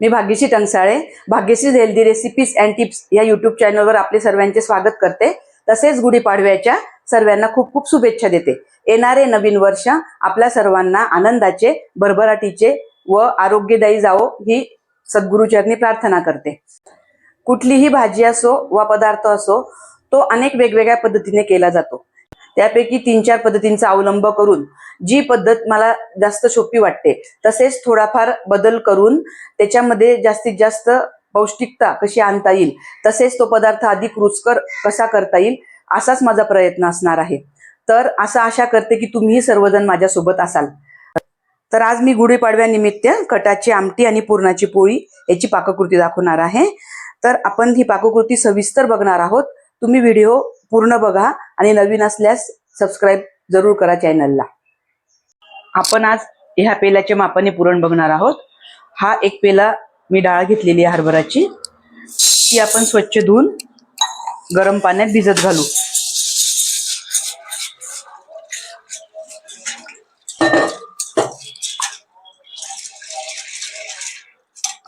Me Bhagyashree Tangsale Bhagyashi healthy recipes and tips या YouTube चॅनलवर आपले सर्वांचे स्वागत करते. तसेच गुढीपाडव्याच्या सर्वांना खूप खूप शुभेच्छा देते. येणारे नवीन वर्ष आपल्या सर्वांना आनंदाचे भरभराटीचे व आरोग्यदायी जावो ही सद्गुरुचरणी प्रार्थना करते. कुठलीही भाजी असो वा पदार्थ असो तो अनेक वेगवेगळ्या पद्धतीने केला जातो. त्यापैकी तीन चार पद्धतींचा अवलंब करून जी पद्धत मला जास्त सोपी वाटते तसेच थोडाफार बदल करून त्याच्यामध्ये जास्तीत जास्त पौष्टिकता कशी आणता येईल तसेच तो पदार्थ अधिक रुचकर कसा करता येईल असाच माझा प्रयत्न असणार आहे. तर असं आशा करते की तुम्ही सर्वजण माझ्यासोबत असाल. तर आज मी गुढीपाडव्यानिमित्त कटाची आमटी आणि पुरणाची पोळी याची पाककृती दाखवणार आहे. तर आपण ही पाककृती सविस्तर बघणार आहोत. तुम्ही व्हिडिओ पूर्ण बघा आणि नवीन असल्यास सबस्क्राईब जरूर करा चॅनलला आपण आज ह्या पेल्याच्या मापाने पुरण बघणार आहोत. हा एक पेला मी डाळ घेतलेली आहे हरभराची. ती आपण स्वच्छ धुवून गरम पाण्यात भिजत घालू.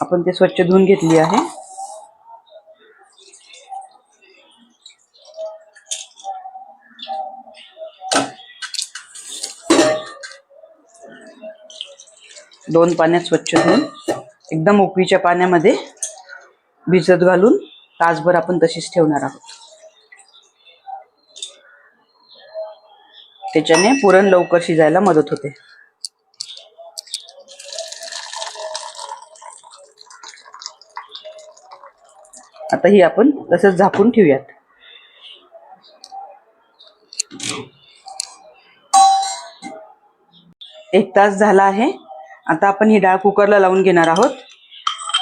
आपण ते स्वच्छ धुवून घेतली आहे. दोन पाण्यात स्वच्छ धुवून एकदम उकळीच्या पाण्यामध्ये भिजत घालून तासभर आपण तशीच ठेवणार आहोत. त्याच्याने पुरण लवकर शिजायला मदत होते. आता ही आपण तसंच झाकून ठेवूयात. एक तास झाला आहे. आता आपण ही डाळ कुकरला लावून घेणार आहोत.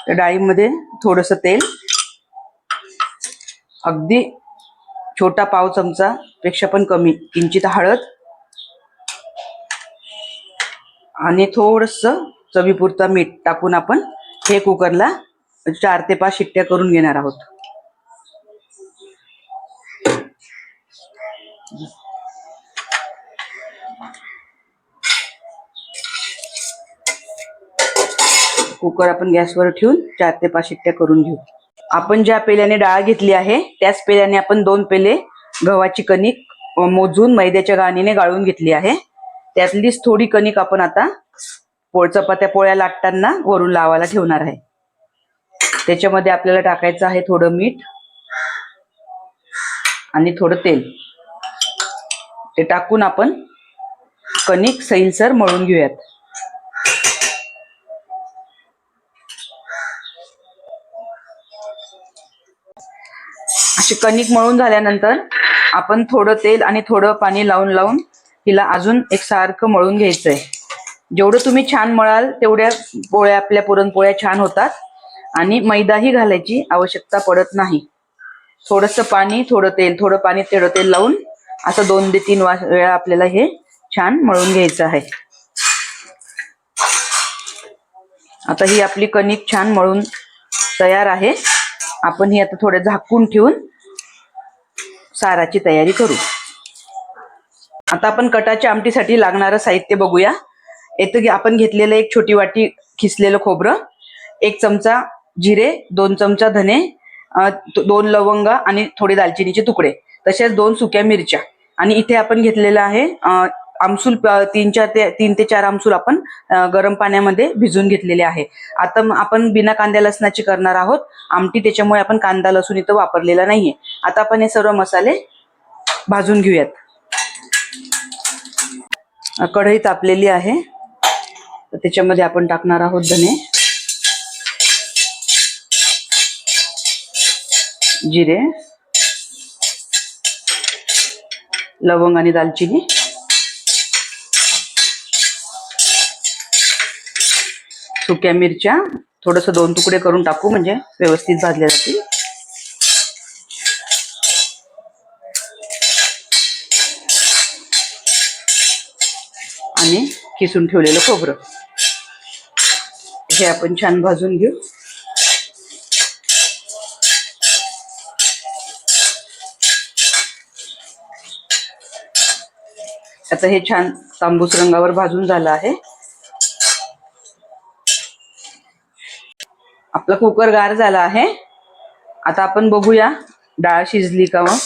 त्या डाळीमध्ये थोडस तेल अगदी छोटा पाव चमचा पेक्षा पण कमी किंचित हळद आणि थोडस चवीपुरता मीठ टाकून आपण हे कुकरला चार ते पाच शिट्ट्या करून घेणार आहोत. कुकर आपण गॅसवर ठेवून चार ते पाच शिट्ट्या करून घेऊ. आपण ज्या पेल्याने डाळ घेतली आहे त्याच पेल्याने आपण दोन पेले गव्हाची कणिक मोजून मैद्याच्या गाणीने गाळून घेतली आहे. त्यातलीच थोडी कणिक आपण आता पोळ चपात्या पोळ्या लाटताना वरून लावायला ठेवणार आहे. त्याच्यामध्ये आपल्याला टाकायचं आहे थोडं मीठ आणि थोडं तेल. ते टाकून आपण कणिक सैलसर मळून घेऊयात. अशी कणिक मळून झाल्यानंतर आपण थोडं तेल आणि थोडं पाणी लावून लावून हिला अजून एक सारखं मळून घ्यायचंय. जेवढं तुम्ही छान मळाल तेवढ्या पोळ्या आपल्या पुरणपोळ्या छान होतात आणि मैदाही घालायची आवश्यकता पडत नाही. थोडंसं पाणी थोडं तेल थोडं पाणी तेढं तेल लावून असं दोन ते तीन वा- वेळा आपल्याला हे छान मळून घ्यायचं आहे. आता ही आपली कणिक छान मळून तयार आहे. आपण ही आता थोडं झाकून ठेवून साराची तयारी करू. आता आपण कटाच्या आमटीसाठी लागणारं साहित्य बघूया. येतं की आपण घेतलेलं एक छोटी वाटी खिसलेलं खोबरं एक चमचा जिरे दोन चमचा धने दोन लवंग आणि थोडे दालचिनीचे तुकडे. तसेच दोन सुक्या मिरच्या. आणि इथे आपण घेतलेलं आहे आमसूल तीन चार ते तीन ते चार आमसूल आपण गरम पाण्यामध्ये भिजून घेतलेले आहे. आता आपण बिना कांद्या लसणाची करणार आहोत. आमटी त्याच्यामुळे आपण कांदा लसूण इथं वापरलेला नाहीये. आता आपण हे सर्व मसाले भाजून घेऊयात. कढई तापलेली आहे. त्याच्यामध्ये आपण टाकणार आहोत धने. जिरे. लवंग आणि दालचिनी. सुक्या मिरच्या थोडस दोन तुकडे करून टाकू म्हणजे व्यवस्थित भाजल्या जातील. आणि किसून ठेवलेलं खोबरं. हे आपण छान भाजून घेऊ. आता हे छान तांबूस रंगावर भाजून झालं आहे. आपला कुकर गार झाला आहे. आता आपण बघूया डाळ शिजली का मग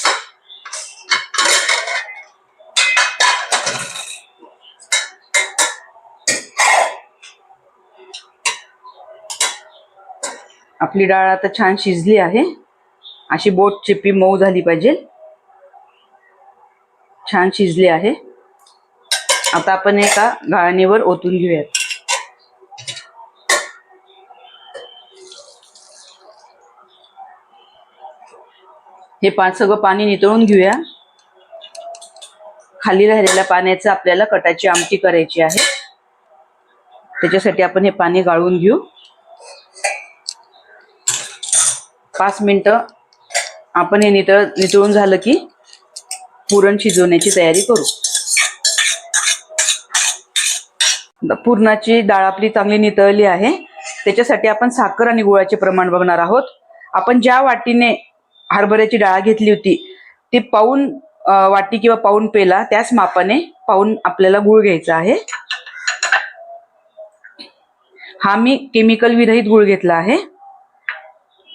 आपली डाळ आता छान शिजली आहे. अशी बोट चिप्पी मऊ झाली पाहिजे. छान शिजली आहे. आता आपण एका गाळणीवर ओतून घेऊयात. हे पा सगळं पाणी नितळून घेऊया. खाली राहिलेल्या पाण्याचं आपल्याला कटाची आमटी करायची आहे. त्याच्यासाठी आपण हे पाणी गाळून घेऊ. पाच मिनटं आपण हे नितळ नितळून झालं की पुरण शिजवण्याची तयारी करू. पुरणाची डाळ आपली चांगली नितळली आहे. त्याच्यासाठी आपण साखर आणि गुळाचे प्रमाण बघणार आहोत. आपण ज्या वाटीने हरभऱ्याची डाळ घेतली होती. ती पाऊन वाटी किंवा पाऊन पेला त्याच मापाने पाऊन आपल्याला गुळ घ्यायचा आहे. हा मी केमिकल विरहित गुळ घेतला आहे.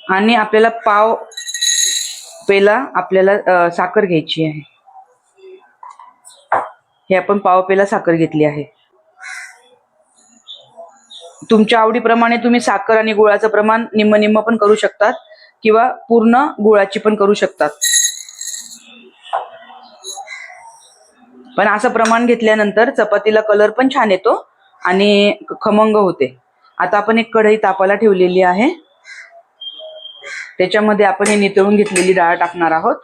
आणि आपल्याला पाव पेला आपल्याला साखर घ्यायची आहे. हे आपण पाव पेला साखर घेतली आहे. तुमच्या आवडीप्रमाणे तुम्ही साखर आणि गुळाचं प्रमाण निम्म निम्म पण करू शकतात. किंवा पूर्ण गुळाची पण करू शकतात. पण असं प्रमाण घेतल्यानंतर चपातीला कलर पण छान येतो आणि खमंग होते. आता आपण एक कढई तापाला ठेवलेली आहे. त्याच्यामध्ये आपण हे नितळून घेतलेली डाळ टाकणार आहोत.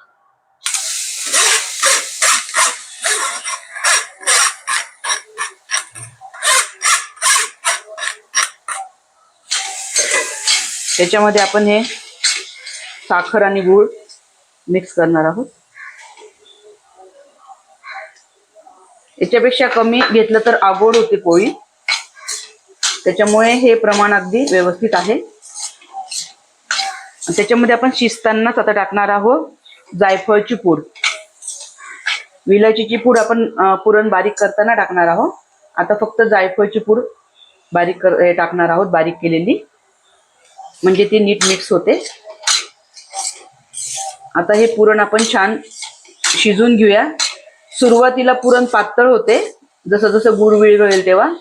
त्याच्यामध्ये आपण हे साखर आणि गूळ मिक्स करणार आहोत. याच्यापेक्षा कमी घेतलं तर आगोड होते पोळी. त्याच्यामुळे हे प्रमाण अगदी व्यवस्थित आहे. त्याच्यामध्ये आपण शिजतानाच आता टाकणार आहोत जायफळची पूड. विलायचीची पूड आपण पुरण बारीक करताना टाकणार आहोत. आता फक्त जायफळची पूड बारीक कर टाकणार आहोत बारीक केलेली. म्हणजे ती नीट मिक्स होते. आता हे पुरण आपण छान शिजून घेऊया. सुरुवातीला पुरण पातळ होते जसं जसं गुळ विरघळेल तेव्हा.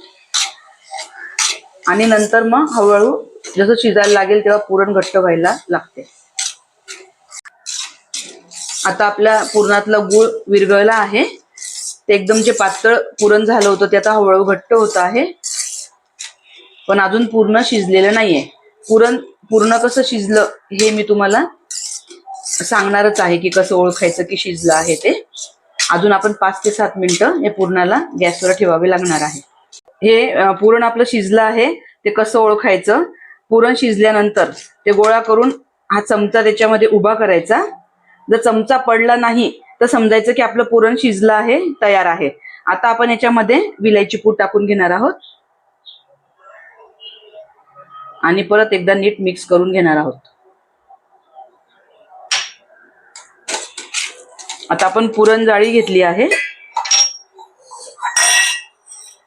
आणि नंतर मग हळूहळू जसं शिजायला लागेल तेव्हा पुरण घट्ट व्हायला लागते. आता आपल्या पुरणातलं गुळ विरघळला आहे. ते एकदम जे पातळ पुरण झालं होतं ते आता हळूहळू घट्ट होत आहे. पण अजून पूर्ण शिजलेलं नाहीये. पुरण पूर्ण कसं शिजलं हे मी तुम्हाला सांगणारच आहे की कसं ओळखायचं की शिजलं आहे ते. अजून आपण पाच ते सात मिनिटं हे पुरणाला गॅसवर ठेवावे लागणार आहे. हे पुरण आपलं शिजलं आहे ते कसं ओळखायचं? पुरण शिजल्यानंतर ते गोळा करून हा चमचा त्याच्यामध्ये उभा करायचा. जर चमचा पडला नाही तर समजायचं की आपलं पुरण शिजलं आहे तयार आहे. आता आपण याच्यामध्ये विलायची पूड टाकून घेणार आहोत. आणि परत एकदा नीट मिक्स करून घेणार आहोत. आता आपण पुरण जाळी घेतली आहे.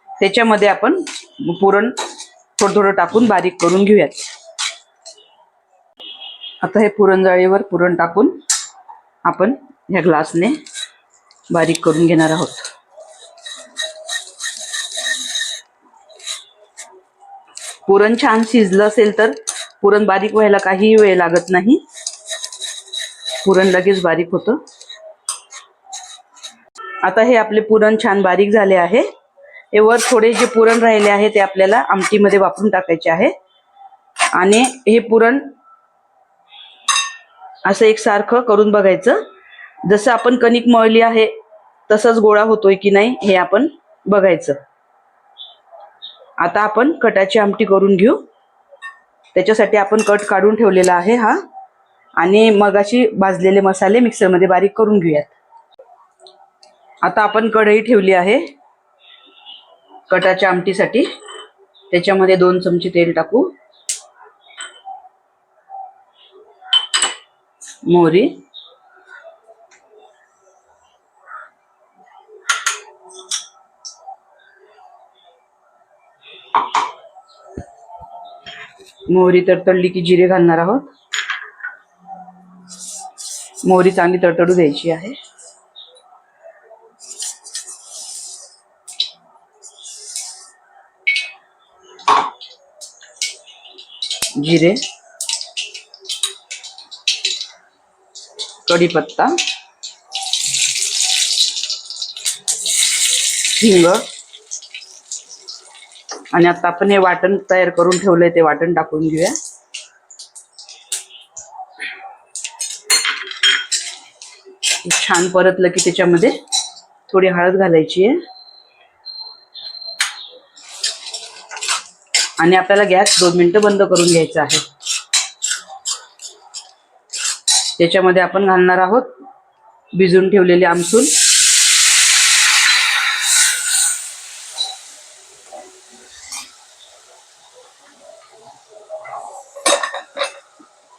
त्याच्यामध्ये आपण पुरण थोडं थोडं टाकून बारीक करून घेऊयात. आता हे पुरणजाळीवर पुरण टाकून आपण ह्या ग्लासने बारीक करून घेणार आहोत. पुरण छान शिजलं असेल तर पुरण बारीक व्हायला काही वेळ लागत नाही. पुरण लगेच बारीक होतं. आता हे आपले पुरण छान बारीक झाले आहे. हे वर थोडे जे पुरण राहिले आहे ते आपल्याला आमटीमध्ये वापरून टाकायचे आहे. आणि हे पुरण असं एकसारखं करून बघायचं. जसं आपण कणिक मळली आहे तसंच गोळा होतोय की नाही हे आपण बघायचं. आता आपण कटाची आमटी करून घेऊ. त्याच्यासाठी आपण कट काढून ठेवलेला आहे हा. आणि मगाशी भाजलेले मसाले मिक्सरमध्ये बारीक करून घेऊयात. आता आपण कढई ठेवली आहे. कटाच्या आमटीसाठी. त्याच्यामध्ये दोन चमचे तेल टाकू. मोहरी. मोहरी तडतडली की जिरे घालणार आहोत. मोहरी चांगली तडतडू द्यायची आहे. जिरे कढीपत्ता हिंग आणि आता आपण हे वाटण तयार करून ठेवलंय ते वाटण टाकून घेऊया. छान परतलं की त्याच्यामध्ये थोडी हळद घालायची आहे. आणि आपल्याला गॅस दोन मिनटं बंद करून घ्यायचा आहे. त्याच्यामध्ये आपण घालणार आहोत भिजून ठेवलेले आमसूल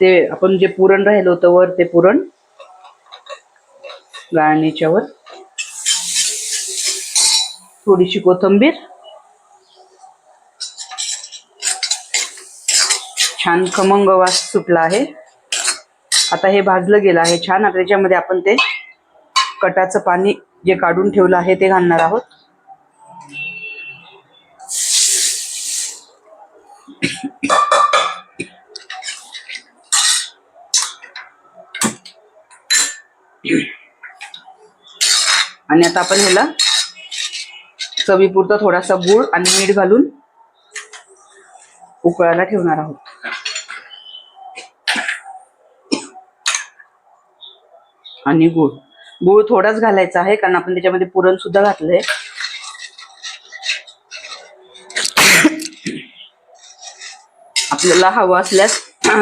ते आपण जे पुरण राहिलं होतं वर ते पुरण गाळणीच्या वर थोडीशी कोथंबीर. छान खमंग वास सुटला आहे. आता हे भाजलं गेलं आहे छान. आता त्याच्यामध्ये आपण ते कटाचं पाणी जे काढून ठेवलं आहे ते घालणार आहोत. आणि आता आपण ह्याला चवीपुरता थोडासा गुळ आणि मीठ घालून उकळायला ठेवणार आहोत. आणि गुळ. गुळ थोडाच घालायचा आहे कारण आपण त्याच्यामध्ये पुरण सुद्धा घातलंय. आपल्याला हवं असल्यास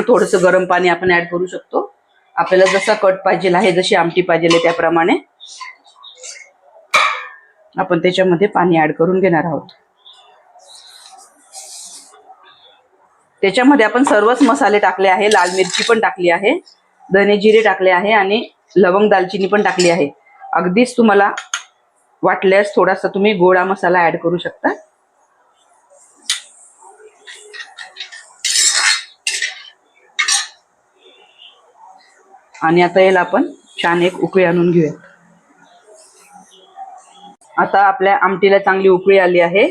थोडस गरम पाणी आपण ऍड करू शकतो. आपल्याला जसा कट पाहिजे आहे जशी आमटी पाहिजे त्याप्रमाणे आपण त्याच्यामध्ये पाणी ऍड करून घेणार आहोत. त्याच्यामध्ये आपण सर्वच मसाले टाकले आहे लाल मिरची पण टाकली आहे धने जिरे टाकले आहे आणि लवंग दालचिनी पण टाकली आहे. अगदीच तुम्हाला वाटल्यास थोडासा तुम्ही गोडा मसाला ऍड करू शकता. आणि आता याला आपण छान एक उकळी आणून घेऊया आता आपल्या आमटीला चांगली उकळी आली आहे.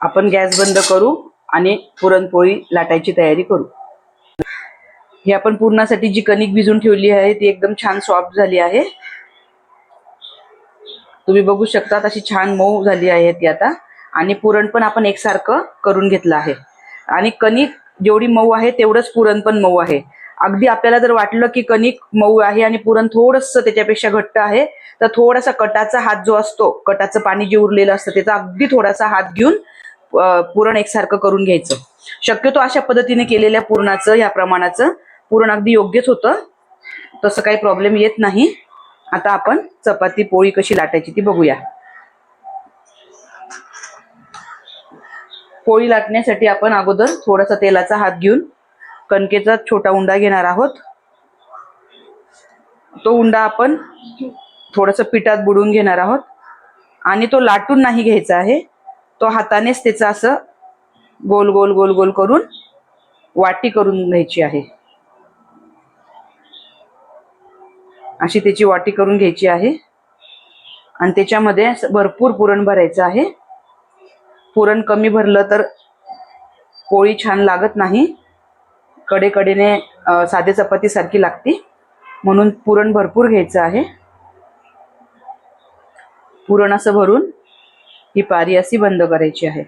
आपण गॅस बंद करू आणि पुरणपोळी लाटायची तयारी करू. ही आपण पूर्णासाठी जी कणिक भिजून ठेवली आहे ती एकदम छान सॉफ्ट झाली आहे. तुम्ही बघू शकता अशी छान मऊ झाली आहे ती आता. आणि पुरण पण आपण एकसारखं करून घेतलं आहे. आणि कणिक जेवढी मऊ आहे तेवढंच पुरण पण मऊ आहे. अगदी आपल्याला जर वाटलं की कणिक मऊ आहे आणि पुरण थोडंसं त्याच्यापेक्षा घट्ट आहे तर थोडासा कटाचा हात जो असतो कटाचं पाणी जे उरलेलं असतं त्याचा अगदी थोडासा हात घेऊन पुरण एकसारखं करून घ्यायचं. शक्यतो अशा पद्धतीने केलेल्या पुरणाचं या प्रमाणाचं. पुरण अगदी योग्यच होतं. तसं काही प्रॉब्लेम येत नाही. आता आपण चपाती पोळी कशी लाटायची ती बघूया. पोळी लाटण्यासाठी आपण अगोदर थोडासा तेलाचा हात घेऊन कणकेचा छोटा उंडा घेणार आहोत. तो उंडा आपण थोडंसं पिठात बुडून घेणार आहोत. आणि तो लाटून नाही घ्यायचा आहे. तो हातानेच त्याचा असं गोल गोल गोल गोल करून वाटी करून घ्यायची आहे. अशी त्याची वाटी करून घ्यायची आहे. आणि त्याच्यामध्ये असं भरपूर पुरण भरायचं आहे. पुरण कमी भरलं तर पोळी छान लागत नाही. कडेकडेने साधे चपातीसारखी लागते. म्हणून पुरण भरपूर घ्यायचं आहे. पुरण असं भरून ही पारी अशी बंद करायची आहे.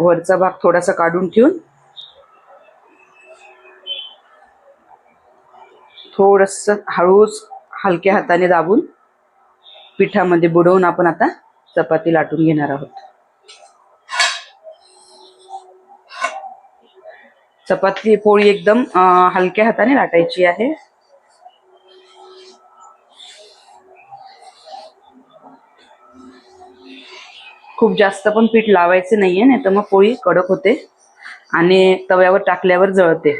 वरचा भाग थोडासा काढून ठेवून थोडस हळूच हलक्या हाताने दाबून पिठामध्ये बुडवून आपण आता चपाती लाटून घेणार आहोत. चपाती पोळी एकदम हलक्या हाताने लाटायची आहे. खूप जास्त पण पीठ लावायचे नाहीये नाही तर मग पोळी कडक होते आणि तव्यावर टाकल्यावर जळते.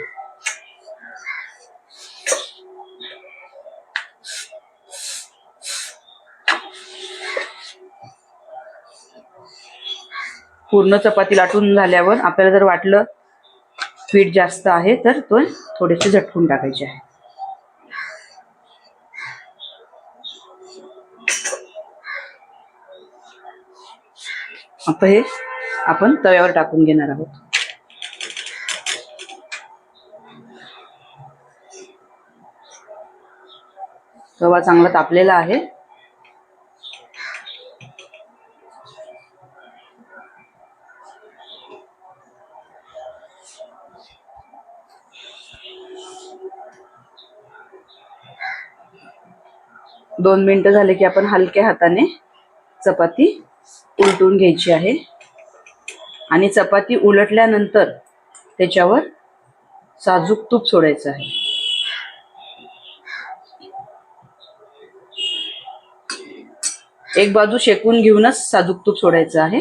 पूर्ण चपाती लाटून झाल्यावर आपल्याला जर वाटलं पीठ जास्त आहे तर तो थोडेसे झटकून टाकायचे आहे. आता हे आपण तव्यावर टाकून घेणार आहोत. तवा चांगला तापलेला आहे. दोन मिनटं झाले की आपण हलक्या हाताने चपाती उलटून घ्यायची आहे. आणि चपाती उलटल्यानंतर त्याच्यावर साजूक तूप सोडायचं आहे. एक बाजू शेकून घेऊनच साजूक तूप सोडायचं आहे.